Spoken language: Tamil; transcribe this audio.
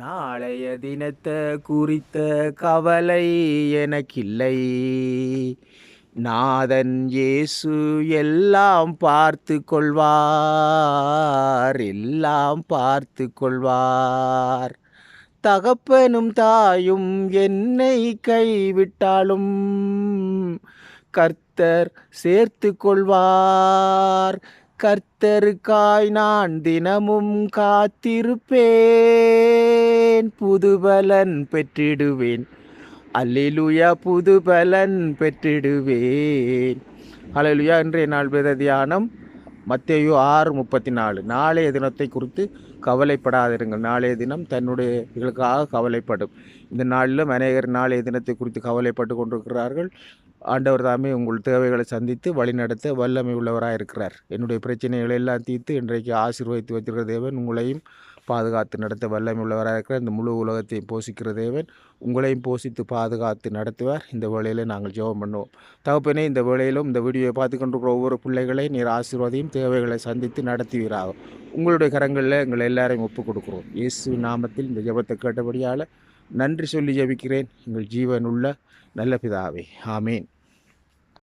நாளைய தினத்தை குறித்த கவலை எனக்கில்லை. நாதன் இயேசு எல்லாம் பார்த்து கொள்வார் எல்லாம் பார்த்து கொள்வார் தகப்பனும் தாயும் என்னை கைவிட்டாலும் கர்த்தர் சேர்த்து கொள்வார் கர்த்தருக்காய் நான் தினமும் காத்திருப்பேன். புதுபலன் பெற்றிடுவேன். அல்லிலுயா புதுபலன் பெற்றிடுவேன். அல்லேலூயா இன்றைய நாள் வேத தியானம். மத்தேயோ ஆறு முப்பத்தி நாலு நாளைய தினத்தை குறித்து கவலைப்படாதிருங்கள். நாளைய தினம் தன்னுடைய இதுகளுக்காக கவலைப்படும். இந்த நாளிலும் அநேகர் நாளைய தினத்தை குறித்து கவலைப்பட்டு கொண்டிருக்கிறார்கள். ஆண்டவர் தாமே உங்கள் தேவைகளை சந்தித்து வழிநடத்த வல்லமை உள்ளவராக இருக்கிறார் என்னுடைய பிரச்சனைகளை எல்லாம் தீர்த்து இன்றைக்கு ஆசீர்வதித்து வைத்திருக்கிற தேவன் உங்களையும் பாதுகாத்து நடத்த வல்லமையுள்ளவராக இருக்கிறார் இருக்கிற இந்த முழு உலகத்தையும் போஷிக்கிற தேவன். உங்களையும் போஷித்து பாதுகாத்து நடத்துவார். இந்த வேளையில் நாங்கள் ஜெபம் பண்ணுவோம். தகப்பனே இந்த வேளையிலும் இந்த வீடியோவை பார்த்து கொண்டிருக்கிற ஒவ்வொரு பிள்ளைகளை நீர் ஆசீர்வாதையும் தேவைகளை சந்தித்து நடத்துவீராகும் உங்களுடைய கரங்களில் எங்களை எல்லாரையும் ஒப்புக் கொடுக்குறோம். இயேசு நாமத்தில் இந்த ஜெபத்தை கேட்டபடியால் நன்றி சொல்லி ஜெபிக்கிறேன். எங்கள் ஜீவனுள்ள நல்ல பிதாவே. ஆமேன்.